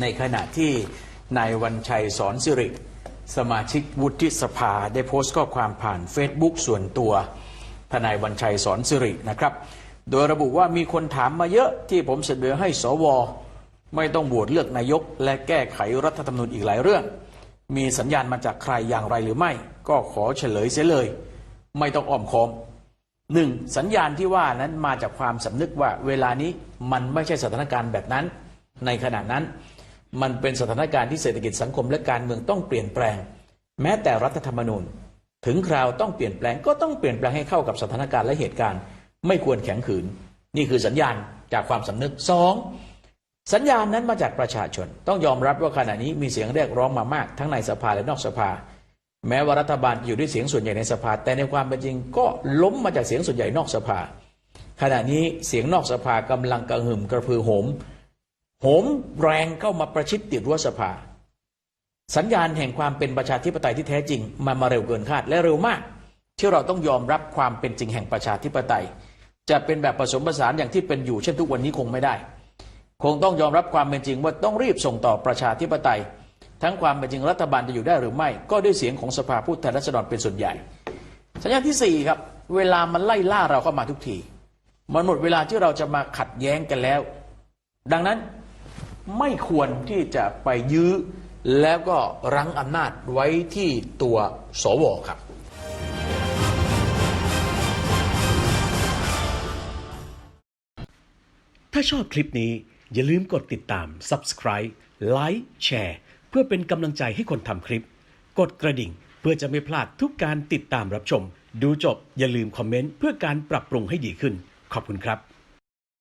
ในขณะที่นายวันชัยสอนสิริ สมาชิกวุฒิสภาได้โพสต์ข้อความผ่าน Facebook ส่วนตัว ทนายวันชัยสอนสิรินะครับ โดยระบุว่ามีคนถามมาเยอะที่ผมเสนอให้สว ไม่ต้องโหวตเลือกนายก และแก้ไขรัฐธรรมนูญอีกหลายเรื่อง มีสัญญาณมาจากใครอย่างไรหรือไม่ ก็ขอเฉลยเสียเลย ไม่ต้องอ้อมค้อมหนึ่งสัญญาณที่ว่านั้นมาจากความสำนึกว่าเวลานี้มันไม่ใช่สถานการณ์แบบนั้น ในขณะนั้น มันเป็นสถานการณ์ที่เศรษฐกิจสังคมและการเมืองต้องเปลี่ยนแปลง แม้แต่รัฐธรรมนูญ ถึงคราวต้องเปลี่ยนแปลงก็ต้องเปลี่ยนแปลงให้เข้ากับสถานการณ์และเหตุการณ์ ไม่ควรแข็งขืน นี่คือสัญญาณจากความสำนึกสองสัญญาณนั้นมาจากประชาชน ต้องยอมรับว่าขณะนี้มีเสียงเรียกร้องมามาก ทั้งในสภาและนอกสภา แม้ว่ารัฐบาลอยู่ด้วยเสียงส่วนใหญ่ในสภา แต่ในความเป็นจริงก็ล้มมาจากเสียงส่วนใหญ่นอกสภา ขณะนี้เสียงนอกสภากำลังกระหึ่มกระพือโหม โหมแรงเข้ามาประชิดติดรั้วสภา สัญญาณแห่งความเป็นประชาธิปไตยที่แท้จริงมันมาเร็วเกินคาดและเร็วมาก ที่เราต้องยอมรับความเป็นจริงแห่งประชาธิปไตย จะเป็นแบบผสมผสานอย่างที่เป็นอยู่เช่นทุกวันนี้คงไม่ได้ คงต้องยอมรับความเป็นจริงว่าต้องรีบส่งต่อประชาธิปไตย ทั้งความเป็นจริงรัฐบาลจะอยู่ได้หรือไม่ ก็ด้วยเสียงของสภาผู้แทนราษฎรเป็นส่วนใหญ่ สัญญาณที่สี่ครับเวลามันไล่ล่าเราเข้ามาทุกทีมันหมดเวลาที่เราจะมาขัดแย้งกันแล้ว ดังนั้น ไม่ควรที่จะไปยื้อ แล้วก็รั้งอำนาจไว้ที่ตัวสวครับถ้าชอบคลิปนี้อย่าลืมกดติดตาม Subscribe Like แชร์เพื่อเป็นกำลังใจให้คนทำคลิป กดกระดิ่งเพื่อจะไม่พลาดทุกการติดตามรับชม ดูจบอย่าลืมคอมเมนต์เพื่อการปรับปรุงให้ดีขึ้น ขอบคุณครับ